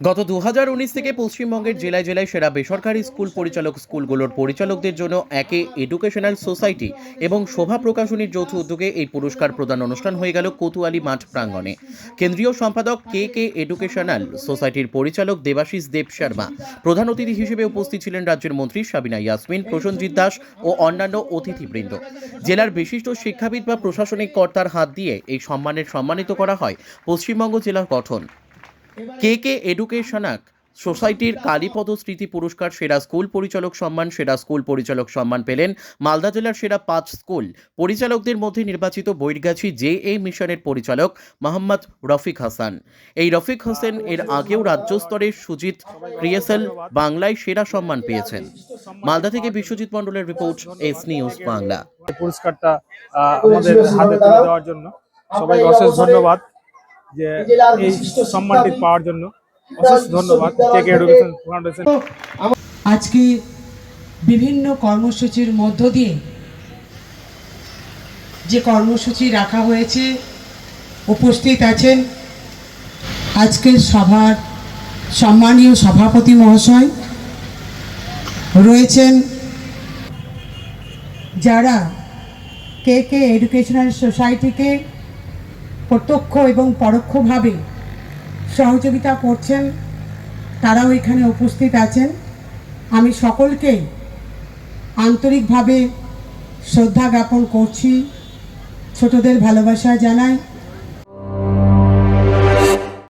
গত দু হাজার উনিশ থেকে পশ্চিমবঙ্গের জেলায় জেলায় সেরা বেসরকারি স্কুল পরিচালক স্কুলগুলোর পরিচালকদের জন্য একে এডুকেশনাল সোসাইটি এবং শোভা প্রকাশনীর যৌথ উদ্যোগে এই পুরস্কার প্রদান অনুষ্ঠান হয়ে গেল কোতুয়ালি মাঠ প্রাঙ্গণে। কেন্দ্রীয় সম্পাদক কে কে এডুকেশনাল সোসাইটির পরিচালক দেবাশিস দেব শর্মা, প্রধান অতিথি হিসেবে উপস্থিত ছিলেন রাজ্যের মন্ত্রী সাবিনা ইয়াসমিন, প্রসেনজিৎ দাস ও অন্যান্য অতিথিবৃন্দ। জেলার বিশিষ্ট শিক্ষাবিদ বা প্রশাসনিক কর্তার হাত দিয়ে এই সম্মানের সম্মানিত করা হয় পশ্চিমবঙ্গ জেলার গঠন। কে কে এডুকেশনাক সোসাইটির কালীপদ স্মৃতি পুরস্কার সেরা স্কুল পরিচালক সম্মান, সেরা স্কুল পরিচালক সম্মান পেলেন মালদা জেলার সেরা পাঁচ স্কুল। পরিচালকদের মধ্যে নির্বাচিত বৈরগাছি জে এ মিশনের পরিচালক মোহাম্মদ রফিক হাসান। এই রফিক হোসেন এর আগেও রাজ্য স্তরের সুজিত ক্রিয়েসেল বাংলায় সেরা সম্মান পেয়েছেন। মালদা থেকে বিশ্বজিৎ মণ্ডলের রিপোর্ট এস নিউজ বাংলা। পুরস্কারটা আমাদের হাতে তুলে দেওয়ার জন্য সবাইকে অশেষ ধন্যবাদ। যে এই সম্মানটি পাওয়ার জন্য অশেষ ধন্যবাদ কে কে এডুকেশন ফাউন্ডেশন আজকে বিভিন্ন কর্মসূচির মধ্য দিয়ে যে কর্মসূচি রাখা হয়েছে উপস্থিত আছেন আজকের সভার সম্মানীয় সভাপতি মহাশয়। রয়েছেন যারা কে কে এডুকেশনাল সোসাইটিকে প্রত্যক্ষ এবং পরোক্ষভাবে সহযোগিতা করছেন, তারাও এখানে উপস্থিত আছেন। আমি সকলকে আন্তরিকভাবে শ্রদ্ধা জ্ঞাপন করছি। ছোটদের ভালোবাসা জানাই।